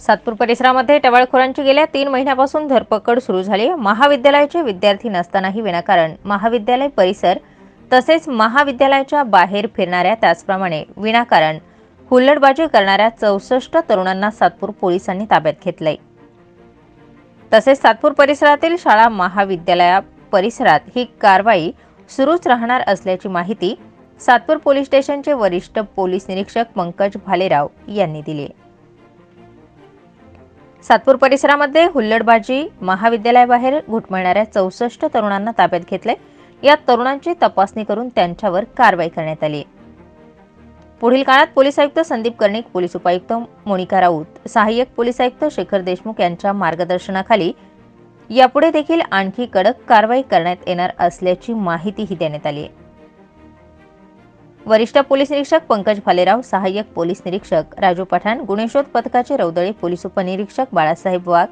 सातपूर परिसरामध्ये टवाळखोरांची गेल्या तीन महिन्यापासून धरपकड सुरू झाली महाविद्यालयाचे विद्यार्थी नसतानाही विनाकारण महाविद्यालय परिसर तसेच महाविद्यालयाच्या बाहेर फिरणाऱ्या त्याचप्रमाणे विनाकारण हुल्लडबाजी करणाऱ्या चौसष्ट तरुणांना सातपूर पोलिसांनी ताब्यात घेतलंय तसेच सातपूर परिसरातील शाळा महाविद्यालया परिसरात ही कारवाई सुरूच राहणार असल्याची माहिती सातपूर पोलीस स्टेशनचे वरिष्ठ पोलीस निरीक्षक पंकज भालेराव यांनी दिली आहे. सातपूर परिसरामध्ये हुल्लडबाजी महाविद्यालयाबाहेर घुटमळणाऱ्या चौसष्ट तरुणांना ताब्यात घेतले. या तरुणांची तपासणी करून त्यांच्यावर कारवाई करण्यात आली. पुढील काळात पोलीस आयुक्त संदीप कर्णिक पोलीस उपायुक्त मोनिका राऊत सहाय्यक पोलीस आयुक्त शेखर देशमुख यांच्या मार्गदर्शनाखाली यापुढे देखील आणखी कडक कारवाई करण्यात येणार असल्याची माहितीही देण्यात आली आहे. वरिष्ठ पोलीस निरीक्षक पंकज भालेराव सहाय्यक पोलीस निरीक्षक राजू पठाण गुन्हेशोध पथकाचे रौदळे पोलीस उपनिरीक्षक बाळासाहेब वाघ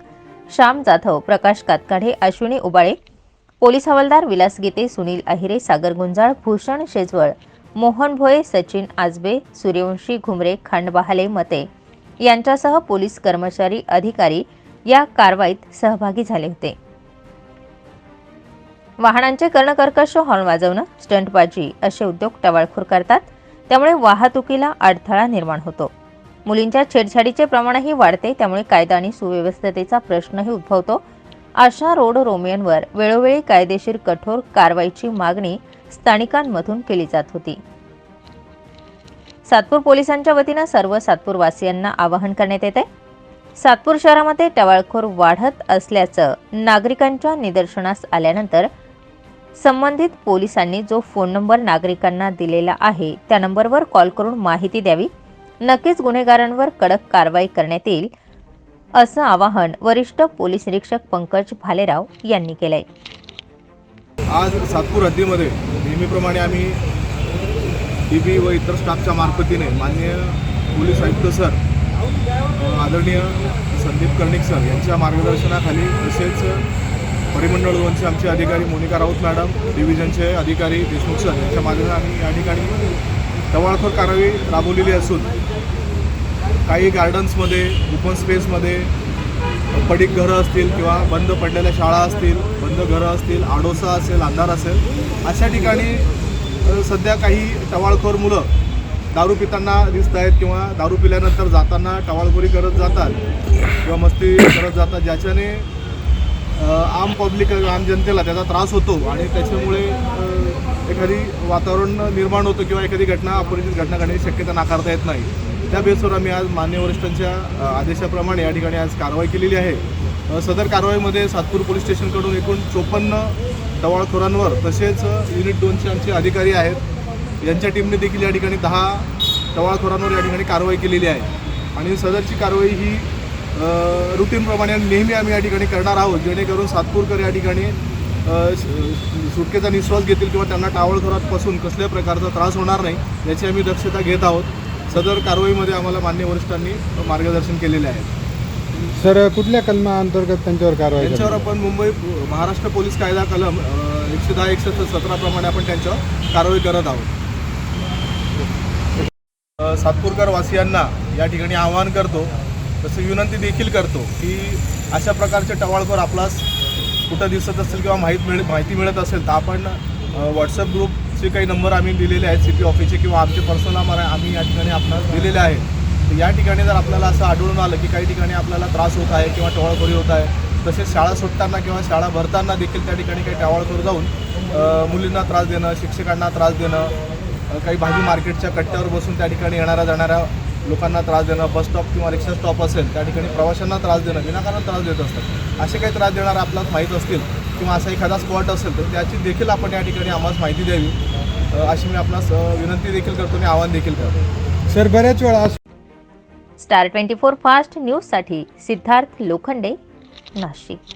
श्याम जाधव प्रकाश कातकाढे अश्विनी उबाळे पोलीस हवालदार विलास गीते सुनील अहिरे सागर गुंजाळ भूषण शेजवळ मोहन भोये सचिन आजबे सूर्यवंशी घुमरे खांडबहाले मते यांच्यासह पोलीस कर्मचारी अधिकारी या कारवाईत सहभागी झाले होते. वाहनांचे कर्णकर्कश हॉर्न वाजवणं स्टंटबाजी असे उद्योग टवाळखोर करतात. त्यामुळे वाहतुकीला अडथळा निर्माण होतो. मुलींच्या छेडछाडीचे प्रमाणही वाढते त्यामुळे कायदा आणि सुव्यवस्थेचा प्रश्नही उद्भवतो. अशा रोड रोमियनवर वेळोवेळी कायदेशीर कठोर कारवाईची मागणी स्थानिकांमधून केली जात होती. सातपूर पोलिसांच्या वतीनं सर्व सातपूरवासियांना आवाहन करण्यात येते. सातपूर शहरामध्ये टवाळखोर वाढत असल्याचं नागरिकांच्या निदर्शनास आल्यानंतर संबंधित पोलिसांनी जो फोन नंबर नागरिकांना दिलेला आहे त्या नंबरवर कॉल करून माहिती द्यावी. नक्कीच गुन्हेगारांवर कडक कारवाई करण्यात येईल असं आवाहन वरिष्ठ पोलीस निरीक्षक पंकज भालेराव यांनी केलंय. आज सातपूर हद्दीमध्ये नेहमीप्रमाणे आम्ही डी व इतर स्टाफच्या मार्फतीने माननीय पोलीस आयुक्त सर आदरणीय संदीप कर्णिक सर यांच्या मार्गदर्शनाखाली तसेच परिमंडळ दोनचे आमचे अधिकारी मोनिका राऊत मॅडम डिव्हिजनचे अधिकारी देशमुख सर यांच्या मागणं आम्ही या ठिकाणी टवाळखोर कारवाई राबवलेली असून काही गार्डन्समध्ये ओपन स्पेसमध्ये पडीक घरं असतील किंवा बंद पडलेल्या शाळा असतील बंद घरं असतील आडोसा असेल अंधार असेल अशा ठिकाणी सध्या काही टवाळखोर मुलं दारू पिताना दिसत आहेत किंवा दारू पिल्यानंतर जाताना टवाळखोरी करत जातात किंवा मस्ती करत जातात ज्याच्याने आम पब्लिक आम जनतेला त्याचा त्रास होतो आणि त्याच्यामुळे एखादी वातावरण निर्माण होतं किंवा एखादी घटना अपरिचित घटना घडण्याची शक्यता नाकारता येत नाही. त्या बेसवर आम्ही आज मान्य वरिष्ठांच्या आदेशाप्रमाणे या ठिकाणी आज कारवाई केलेली आहे. सदर कारवाईमध्ये सातपूर पोलीस स्टेशनकडून एकूण चोपन्न टवाळखोरांवर तसेच युनिट दोनचे आमचे अधिकारी आहेत. यांच्या टीमने देखील या ठिकाणी दहा टवाळखोरांवर या ठिकाणी कारवाई केलेली आहे. आणि सदरची कारवाई ही रुटीनप्रमाणे नेहमी आम्ही या ठिकाणी करणार आहोत. जेणेकरून सातपूरकर या ठिकाणी सुटकेचा निश्वास घेतील किंवा त्यांना टावळखोरांपासून कसल्याही प्रकारचा त्रास होणार नाही याची आम्ही दक्षता घेत आहोत. सदर कारवाईमध्ये आम्हाला मान्य वरिष्ठांनी मार्गदर्शन केलेले आहे. सर कुठल्या कलमा अंतर्गत त्यांच्यावर कारवाई त्यांच्यावर? आपण मुंबई महाराष्ट्र पोलीस कायदा कलम एकशे दहा एकशे सतराप्रमाणे आपण त्यांच्यावर कारवाई करत आहोत. सातपूरकर वासियांना या ठिकाणी आवाहन करतो तसं विनंती देखील करतो की अशा प्रकारचे टवाळखोर आपलाच कुठं दिसत असेल किंवा माहीत मिळ माहिती मिळत असेल तर आपण व्हॉट्सअप ग्रुपचे काही नंबर आम्ही दिलेले आहेत सी पी ऑफिसचे किंवा आमचे पर्सनल नंबर आम्ही या ठिकाणी आपल्याला दिलेले आहेत. तर या ठिकाणी जर आपल्याला असं आढळून आलं की काही ठिकाणी आपल्याला त्रास होत आहे किंवा टवाळखोरी होत आहे तसेच शाळा सुटताना किंवा शाळा भरताना देखील त्या ठिकाणी काही टवाळखोर जाऊन मुलींना त्रास देणं शिक्षकांना त्रास देणं काही भाजी मार्केटच्या कट्ट्यावर बसून त्या ठिकाणी येणाऱ्या जाणाऱ्या लोकांना त्रास देणं बस स्टॉप किंवा रिक्षा स्टॉप असेल त्या ठिकाणी प्रवाशांना त्रास देणं विनाकारण त्रास देत असतात. असे काही त्रास देणारे आपल्याला माहीत असतील किंवा असा एखादा स्पॉट असेल तर त्याची देखील आपण या ठिकाणी आम्हाला माहिती द्यावी. अशी मी आपणास विनंती देखील करतो आणि आवाहन देखील करतो. सर बऱ्याच वेळा असं स्टार ट्वेंटी फोर फास्ट न्यूजसाठी सिद्धार्थ लोखंडे नाशिक.